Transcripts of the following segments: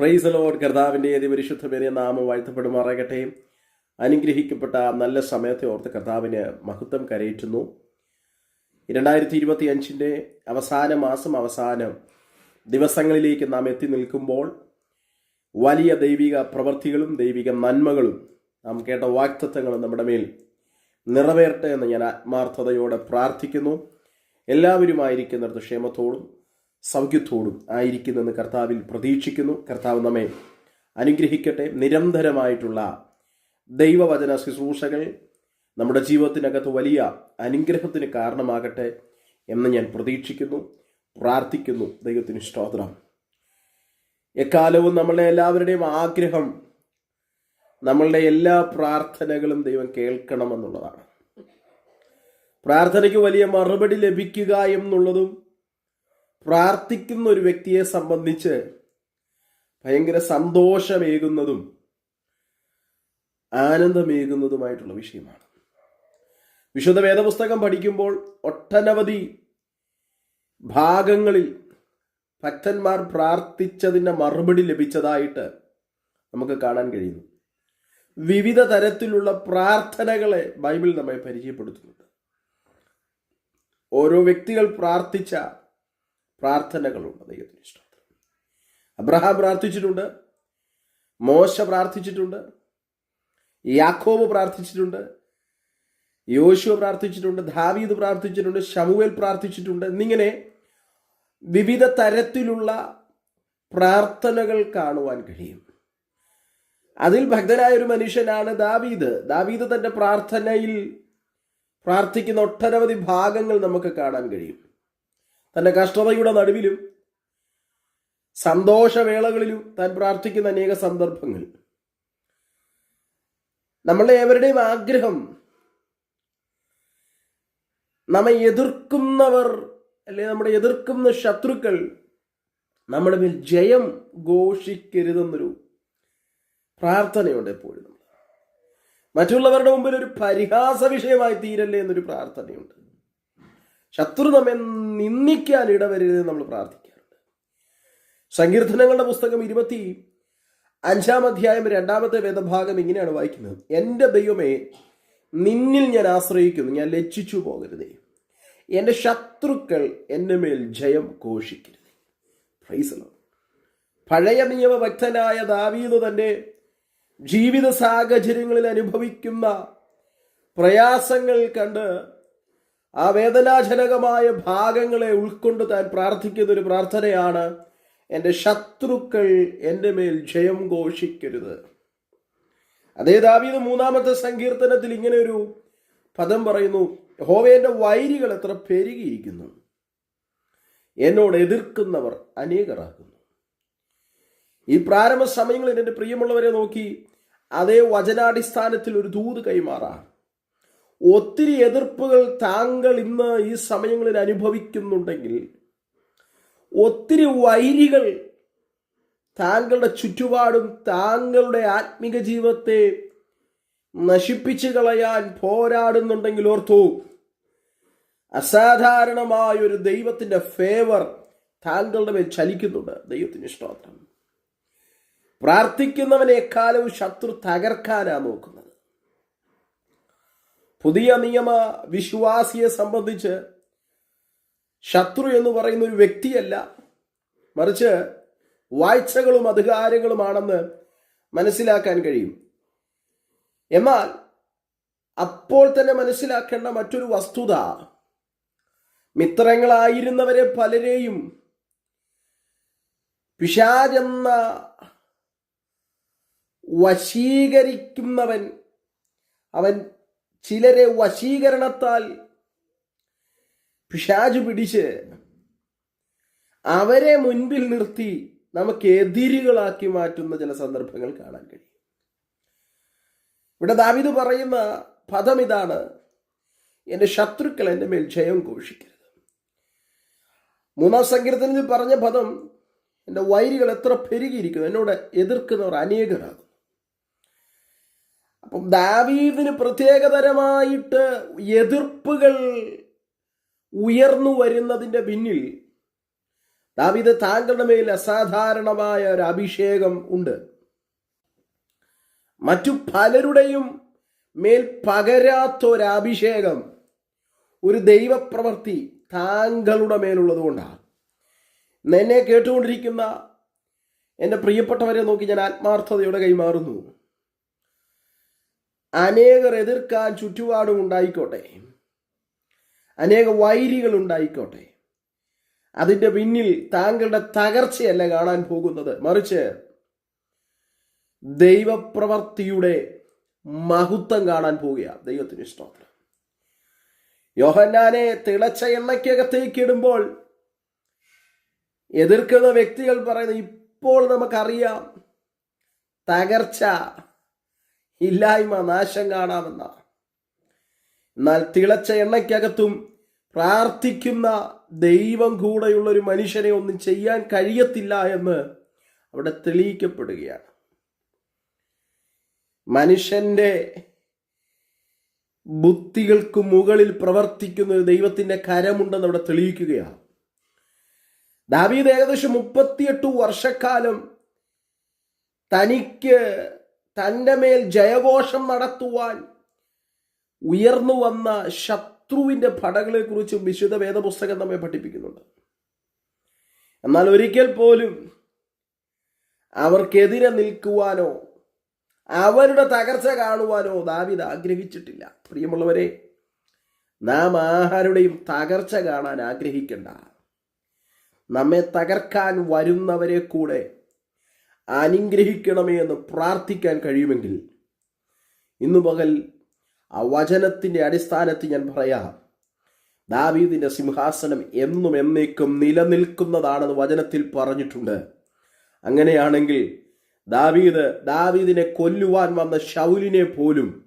Fries load കർത്താവിന്റെ അതിപരിശുദ്ധ പേരെ നാമം വാഴ്ത്തപ്പെടുമാറാകട്ടെ. അനുഗ്രഹിക്കപ്പെട്ട നല്ല സമയത്തെ ഓർത്ത് കർത്താവിന് മഹത്വം കരയേറ്റുന്നു. രണ്ടായിരത്തി ഇരുപത്തി അഞ്ചിന്റെ അവസാന മാസം അവസാനം ദിവസങ്ങളിലേക്ക് നാം എത്തി നിൽക്കുമ്പോൾ വലിയ ദൈവിക പ്രവൃത്തികളും ദൈവിക നന്മകളും നാം കേട്ട വാക്തത്വങ്ങളും നമ്മുടെ മേൽ നിറവേറട്ടെ എന്ന് ഞാൻ ആത്മാർത്ഥതയോടെ പ്രാർത്ഥിക്കുന്നു. എല്ലാവരുമായിരിക്കുന്നിടത്ത് ക്ഷേമത്തോടും സൗഖ്യത്തോടും ആയിരിക്കുന്നെന്ന് കർത്താവിൽ പ്രതീക്ഷിക്കുന്നു. കർത്താവ് നമ്മെ അനുഗ്രഹിക്കട്ടെ. നിരന്തരമായിട്ടുള്ള ദൈവവചന ശുശ്രൂഷകൾ നമ്മുടെ ജീവിതത്തിനകത്ത് വലിയ അനുഗ്രഹത്തിന് കാരണമാകട്ടെ എന്ന് ഞാൻ പ്രതീക്ഷിക്കുന്നു. പ്രാർത്ഥിക്കുന്നു. ദൈവത്തിന് സ്തോത്രം. എക്കാലവും നമ്മളെ എല്ലാവരുടെയും ആഗ്രഹം നമ്മളുടെ എല്ലാ പ്രാർത്ഥനകളും ദൈവം കേൾക്കണമെന്നുള്ളതാണ്. പ്രാർത്ഥനയ്ക്ക് വലിയ മറുപടി ലഭിക്കുക എന്നുള്ളതും പ്രാർത്ഥിക്കുന്ന ഒരു വ്യക്തിയെ സംബന്ധിച്ച് ഭയങ്കര സന്തോഷമേകുന്നതും ആനന്ദമേകുന്നതുമായിട്ടുള്ള വിഷയമാണ്. വിശുദ്ധ വേദപുസ്തകം പഠിക്കുമ്പോൾ ഒട്ടനവധി ഭാഗങ്ങളിൽ ഭക്തന്മാർ പ്രാർത്ഥിച്ചതിന്റെ മറുപടി ലഭിച്ചതായിട്ട് നമുക്ക് കാണാൻ കഴിയുന്നു. വിവിധ തരത്തിലുള്ള പ്രാർത്ഥനകളെ ബൈബിൾ നമ്മെ പരിചയപ്പെടുത്തുന്നുണ്ട്. ഓരോ വ്യക്തികൾ പ്രാർത്ഥിച്ച പ്രാർത്ഥനകളുണ്ട് ദൈവത്തിന് ഇഷ്ടം അബ്രഹാം പ്രാർത്ഥിച്ചിട്ടുണ്ട് മോശ പ്രാർത്ഥിച്ചിട്ടുണ്ട് യാക്കോബ് പ്രാർത്ഥിച്ചിട്ടുണ്ട് യോശുവ പ്രാർത്ഥിച്ചിട്ടുണ്ട് ദാവീദ് പ്രാർത്ഥിച്ചിട്ടുണ്ട് ഷമുവേൽ പ്രാർത്ഥിച്ചിട്ടുണ്ട് എന്നിങ്ങനെ വിവിധ തരത്തിലുള്ള പ്രാർത്ഥനകൾ കാണുവാൻ കഴിയും. അതിൽ ഭക്തനായ ഒരു മനുഷ്യനാണ് ദാവീദ്. ദാവീദ് തന്റെ പ്രാർത്ഥനയിൽ പ്രാർത്ഥിക്കുന്ന ഒട്ടനവധി ഭാഗങ്ങൾ നമുക്ക് കാണാൻ കഴിയും. തന്റെ കഷ്ടതയുടെ നടുവിലും സന്തോഷവേളകളിലും താൻ പ്രാർത്ഥിക്കുന്ന അനേക സന്ദർഭങ്ങൾ. നമ്മളുടെ ഏവരുടെയും ആഗ്രഹം നമ്മെ എതിർക്കുന്നവർ അല്ലെ നമ്മുടെ എതിർക്കുന്ന ശത്രുക്കൾ നമ്മുടെ മേൽ ജയം ഘോഷിക്കരുതെന്നൊരു പ്രാർത്ഥനയുണ്ട് എപ്പോഴും. മറ്റുള്ളവരുടെ മുമ്പിൽ ഒരു പരിഹാസ വിഷയമായി തീരല്ലേ എന്നൊരു പ്രാർത്ഥനയുണ്ട്. ശത്രു നമ്മെ നിന്ദിക്കാൻ ഇടവരരുത് നമ്മൾ പ്രാർത്ഥിക്കാറുണ്ട്. സങ്കീർത്തനങ്ങളുടെ പുസ്തകം ഇരുപത്തി അഞ്ചാം അധ്യായം രണ്ടാമത്തെ വേദഭാഗം ഇങ്ങനെയാണ് വായിക്കുന്നത്. എന്റെ ദൈവമേ നിന്നിൽ ഞാൻ ആശ്രയിക്കുന്നു. ഞാൻ ലജ്ജിച്ചു പോകരുതേ. എന്റെ ശത്രുക്കൾ എന്റെ മേൽ ജയം ഘോഷിക്കരുതേ. പ്രൈസലോ പഴയ നിയമഭക്തനായ ദാവീദ് തന്റെ ജീവിത സാഹചര്യങ്ങളിൽ അനുഭവിക്കുന്ന പ്രയാസങ്ങൾ കണ്ട് ആ വേദനാജനകമായ ഭാഗങ്ങളെ ഉൾക്കൊണ്ട് താൻ പ്രാർത്ഥിക്കുന്ന ഒരു പ്രാർത്ഥനയാണ് എന്റെ ശത്രുക്കൾ എന്റെ മേൽ ജയം ഘോഷിക്കരുത്. അതേ ദാവീത് മൂന്നാമത്തെ സങ്കീർത്തനത്തിൽ ഇങ്ങനെ ഒരു പദം പറയുന്നു ഹോവേന്റെ വൈരികൾ എത്ര പെരുകിയിരിക്കുന്നു. എന്നോട് എതിർക്കുന്നവർ അനേകരാകുന്നു. ഈ പ്രാരംഭ സമയങ്ങളിൽ എന്റെ പ്രിയമുള്ളവരെ നോക്കി അതേ വചനാടിസ്ഥാനത്തിൽ ഒരു ദൂത് കൈമാറാം. ഒത്തിരി എതിർപ്പുകൾ താങ്കൾ ഇന്ന് ഈ സമയങ്ങളിൽ അനുഭവിക്കുന്നുണ്ടെങ്കിൽ ഒത്തിരി വൈരികൾ താങ്കളുടെ ചുറ്റുപാടും താങ്കളുടെ ആത്മിക ജീവിതത്തെ നശിപ്പിച്ചു കളയാൻ പോരാടുന്നുണ്ടെങ്കിൽ ഓർത്തു അസാധാരണമായ ഒരു ദൈവത്തിന്റെ ഫേവർ താങ്കളുടെ മേൽ ചലിക്കുന്നുണ്ട്. ദൈവത്തിന് ഇഷ്ടം പ്രാർത്ഥിക്കുന്നവനെ എക്കാലവും ശത്രു തകർക്കാനാ നോക്കുന്നത്. പുതിയ നിയമ വിശ്വാസിയെ സംബന്ധിച്ച് ശത്രു എന്ന് പറയുന്ന ഒരു വ്യക്തിയല്ല. മറിച്ച് വാഴ്ചകളും അധികാരങ്ങളുമാണെന്ന് മനസ്സിലാക്കാൻ കഴിയും. എന്നാൽ അപ്പോൾ തന്നെ മനസ്സിലാക്കേണ്ട മറ്റൊരു വസ്തുത മിത്രങ്ങളായിരുന്നവരെ പലരെയും പിശാചെന്ന വശീകരിക്കുന്നവൻ അവൻ ചിലരെ വശീകരണത്താൽ പിശാജ് പിടിച്ച് അവരെ മുൻപിൽ നിർത്തി നമുക്ക് എതിരുകളാക്കി മാറ്റുന്ന ചില സന്ദർഭങ്ങൾ കാണാൻ കഴിയും. ഇവിടെ ദാവിദ് പറയുന്ന പദം ഇതാണ്. എന്റെ ശത്രുക്കൾ എന്റെ മേൽ ജയം ഘോഷിക്കരുത്. മൂന്നാം സങ്കീർത്തനത്തിൽ പറഞ്ഞ പദം എന്റെ വൈരികൾ എത്ര പെരുകിയിരിക്കുന്നു. എന്നോട് എതിർക്കുന്നവർ അനേകരാകും അപ്പം ദാവീദിന് പ്രത്യേകതരമായിട്ട് എതിർപ്പുകൾ ഉയർന്നു വരുന്നതിന്റെ പിന്നിൽ ദാവീദ് താങ്കളുടെ മേൽ അസാധാരണമായ ഒരു അഭിഷേകം ഉണ്ട്. മറ്റു പലരുടെയും മേൽ പകരാത്തൊരഭിഷേകം ഒരു ദൈവപ്രവൃത്തി താങ്കളുടെ മേലുള്ളത് കൊണ്ടാണ്. എന്നെ കേട്ടുകൊണ്ടിരിക്കുന്ന എന്റെ പ്രിയപ്പെട്ടവരെ നോക്കി ഞാൻ ആത്മാർത്ഥതയോടെ കൈമാറുന്നു. അനേകർ എതിർക്കാൻ ചുറ്റുപാടും ഉണ്ടായിക്കോട്ടെ. അനേക വൈരികൾ ഉണ്ടായിക്കോട്ടെ. അതിന്റെ പിന്നിൽ താങ്കളുടെ തകർച്ചയല്ല കാണാൻ പോകുന്നത്. മറിച്ച് ദൈവപ്രവർത്തിയുടെ മഹത്വം കാണാൻ പോവുകയാണ് ദൈവത്തിന് ഇഷ്ടം യോഹന്നാനെ തിളച്ച എണ്ണയ്ക്കകത്തേക്ക് ഇടുമ്പോൾ എതിർക്കുന്ന വ്യക്തികൾ പറയുന്നത് ഇപ്പോൾ നമുക്കറിയാം. തകർച്ച ഇല്ലായ്മ നാശം കാണാമെന്ന. എന്നാൽ തിളച്ച എണ്ണയ്ക്കകത്തും പ്രാർത്ഥിക്കുന്ന ദൈവം കൂടെയുള്ള ഒരു മനുഷ്യനെ ഒന്നും ചെയ്യാൻ കഴിയത്തില്ല എന്ന് അവിടെ തെളിയിക്കപ്പെടുകയാണ്. മനുഷ്യന്റെ ബുദ്ധികൾക്ക് മുകളിൽ പ്രവർത്തിക്കുന്ന ഒരു ദൈവത്തിന്റെ കരമുണ്ടെന്ന് അവിടെ തെളിയിക്കുകയാണ്. ദാവീദ് ഏകദേശം മുപ്പത്തിയെട്ട് വർഷക്കാലം തനിക്ക് തന്റെ മേൽ ജയഘോഷം നടത്തുവാൻ ഉയർന്നു വന്ന ശത്രുവിന്റെ ഭടകളെ കുറിച്ചും വിശുദ്ധ വേദപുസ്തകം നമ്മെ പഠിപ്പിക്കുന്നുണ്ട്. എന്നാൽ ഒരിക്കൽ പോലും അവർക്കെതിരെ നിൽക്കുവാനോ അവരുടെ തകർച്ച കാണുവാനോ ദാവിദ് ആഗ്രഹിച്ചിട്ടില്ല. പ്രിയമുള്ളവരെ നാം ആഹാരുടെയും തകർച്ച കാണാൻ ആഗ്രഹിക്കേണ്ട. നമ്മെ തകർക്കാൻ വരുന്നവരെ കൂടെ അനുഗ്രഹിക്കണമേ എന്ന് പ്രാർത്ഥിക്കാൻ കഴിയുമെങ്കിൽ ഇന്നു പകൽ ആ വചനത്തിന്റെ അടിസ്ഥാനത്തിൽ ഞാൻ പറയാം ദാവീദിന്റെ സിംഹാസനം എന്നും എന്നേക്കും നിലനിൽക്കുന്നതാണെന്ന് വചനത്തിൽ പറഞ്ഞിട്ടുണ്ട്. അങ്ങനെയാണെങ്കിൽ ദാവീദ് ദാവീദിനെ കൊല്ലുവാൻ വന്ന ഷൗലിനെ പോലും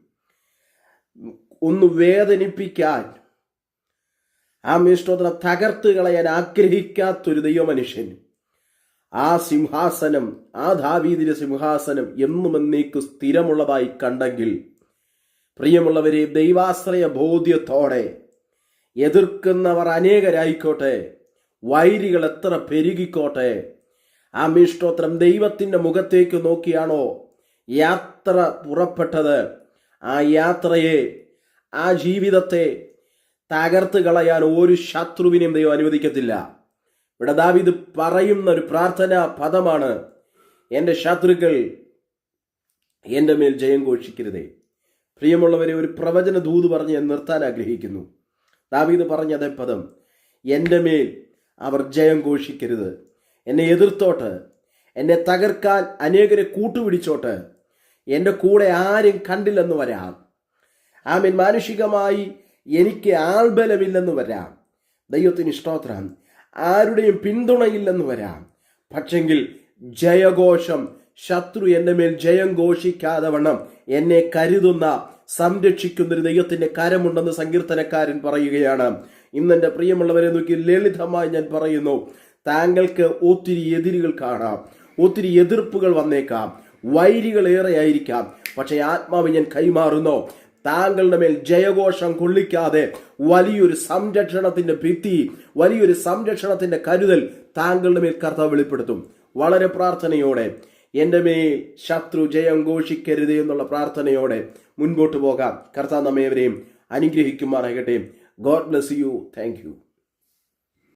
ഒന്ന് വേദനിപ്പിക്കാൻ ആ മിഷ്ടോത്തിനെ തകർത്ത് കളയാൻ ആഗ്രഹിക്കാത്തൊരു ദൈവമനുഷ്യൻ ആ സിംഹാസനം ആ ദാവീദിന്റെ സിംഹാസനം എന്നും എന്നേക്ക് സ്ഥിരമുള്ളതായി കണ്ടെങ്കിൽ പ്രിയമുള്ളവരെ ദൈവാശ്രയ ബോധ്യത്തോടെ എതിർക്കുന്നവർ അനേകരായിക്കോട്ടെ വൈരികൾ എത്ര പെരുകിക്കോട്ടെ ആ മിഷ്ടോത്രം ദൈവത്തിന്റെ മുഖത്തേക്ക് നോക്കിയാണോ യാത്ര പുറപ്പെട്ടത്? ആ യാത്രയെ ആ ജീവിതത്തെ തകർത്ത് കളയാൻ ഒരു ശത്രുവിനെയും ദൈവം അനുവദിക്കത്തില്ല. ഇവിടെ ദാവിദ് പറയുന്ന ഒരു പ്രാർത്ഥന പദമാണ് എന്റെ ശത്രുക്കൾ എന്റെ മേൽ ജയം ഘോഷിക്കരുതേ. പ്രിയമുള്ളവരെ ഒരു പ്രവചന ദൂത് പറഞ്ഞ് ഞാൻ നിർത്താൻ ആഗ്രഹിക്കുന്നു. ദാവീദ് പറഞ്ഞ അതേ പദം എന്റെ മേൽ അവർ ജയം ഘോഷിക്കരുത്. എന്നെ എതിർത്തോട്ട് എന്നെ തകർക്കാൻ അനേകരെ കൂട്ടുപിടിച്ചോട്ട് എന്റെ കൂടെ ആരും കണ്ടില്ലെന്ന് വരാം. ആമീൻ. മാനുഷികമായി എനിക്ക് ആൾബലമില്ലെന്ന് വരാം. ദൈവത്തിന് ഇഷ്ടോത്രം ആരുടെയും പിന്തുണയില്ലെന്ന് വരാം. പക്ഷെങ്കിൽ ജയഘോഷം ശത്രു എന്റെ മേൽ ജയം ഘോഷിക്കാതെ വണ്ണം എന്നെ കരുതുന്ന സംരക്ഷിക്കുന്ന ഒരു ദൈവത്തിന്റെ കരമുണ്ടെന്ന് സങ്കീർത്തനക്കാരൻ പറയുകയാണ്. ഇന്നെന്റെ പ്രിയമുള്ളവരെ നോക്കി ലളിതമായി ഞാൻ പറയുന്നു താങ്കൾക്ക് ഒത്തിരി എതിരുകൾ കാണാം ഒത്തിരി എതിർപ്പുകൾ വന്നേക്കാം വൈരികൾ ഏറെ ആയിരിക്കാം പക്ഷെ ആത്മാവ് ഞാൻ കൈമാറുന്നു. താങ്കളുടെ മേൽ ജയഘോഷം കൊള്ളിക്കാതെ വലിയൊരു സംരക്ഷണത്തിന്റെ ഭിത്തി വലിയൊരു സംരക്ഷണത്തിന്റെ കരുതൽ താങ്കളുടെ മേൽ കർത്താവ് വെളിപ്പെടുത്തും. വളരെ പ്രാർത്ഥനയോടെ എന്റെ മേൽ ശത്രു ജയം ഘോഷിക്കരുത് എന്നുള്ള പ്രാർത്ഥനയോടെ മുൻപോട്ട് പോകാം. കർത്താവ് നമ്മേവരെയും അനുഗ്രഹിക്കുമാറാകട്ടെ. God bless you thank